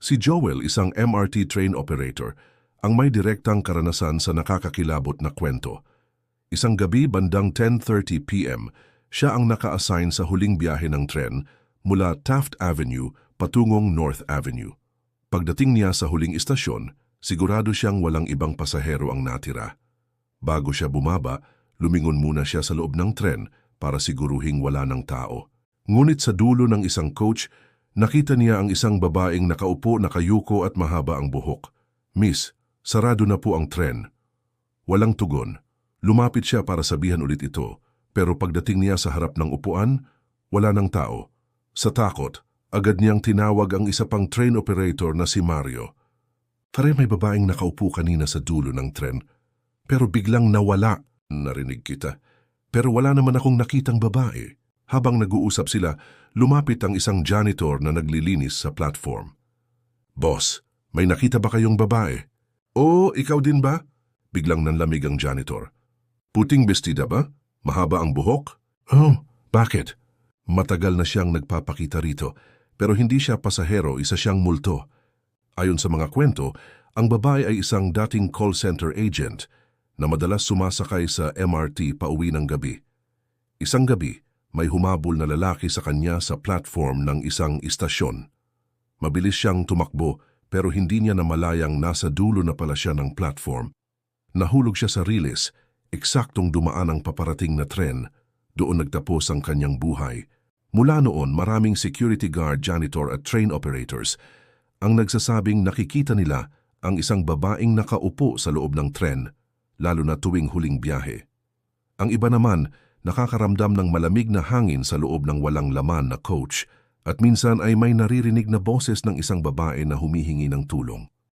Si Joel, isang MRT train operator, ang may direktang karanasan sa nakakakilabot na kwento. Isang gabi bandang 10.30 p.m., siya ang naka-assign sa huling biyahe ng tren mula Taft Avenue patungong North Avenue. Pagdating niya sa huling istasyon, sigurado siyang walang ibang pasahero ang natira. Bago siya bumaba, lumingon muna siya sa loob ng tren para siguruhing wala ng tao. Ngunit sa dulo ng isang coach, nakita niya ang isang babaeng nakaupo nakayuko at mahaba ang buhok. Miss, sarado na po ang tren. Walang tugon. Lumapit siya para sabihan ulit ito, pero pagdating niya sa harap ng upuan, wala ng tao. Sa takot, agad niyang tinawag ang isa pang train operator na si Mario. Pare may babaeng nakaupo kanina sa dulo ng tren, pero biglang nawala, narinig kita. Pero wala naman akong nakitang babae. Habang nag-uusap sila, lumapit ang isang janitor na naglilinis sa platform. Boss, may nakita ba kayong babae? Oo, ikaw din ba? Biglang nanlamig ang janitor. Puting bestida ba? Mahaba ang buhok? Oh, bakit? Matagal na siyang nagpapakita rito, pero hindi siya pasahero, isa siyang multo. Ayon sa mga kwento, ang babae ay isang dating call center agent na madalas sumasakay sa MRT pauwi ng gabi. Isang gabi, may humabol na lalaki sa kanya sa platform ng isang istasyon. Mabilis siyang tumakbo pero hindi niya namalayang nasa dulo na pala siya ng platform. Nahulog siya sa riles, eksaktong dumaan ang paparating na tren. Doon nagtapos ang kanyang buhay. Mula noon, maraming security guard, janitor at train operators ang nagsasabing nakikita nila ang isang babaeng nakaupo sa loob ng tren, lalo na tuwing huling biyahe. Ang iba naman, nakakaramdam ng malamig na hangin sa loob ng walang laman na coach at minsan ay may naririnig na boses ng isang babae na humihingi ng tulong.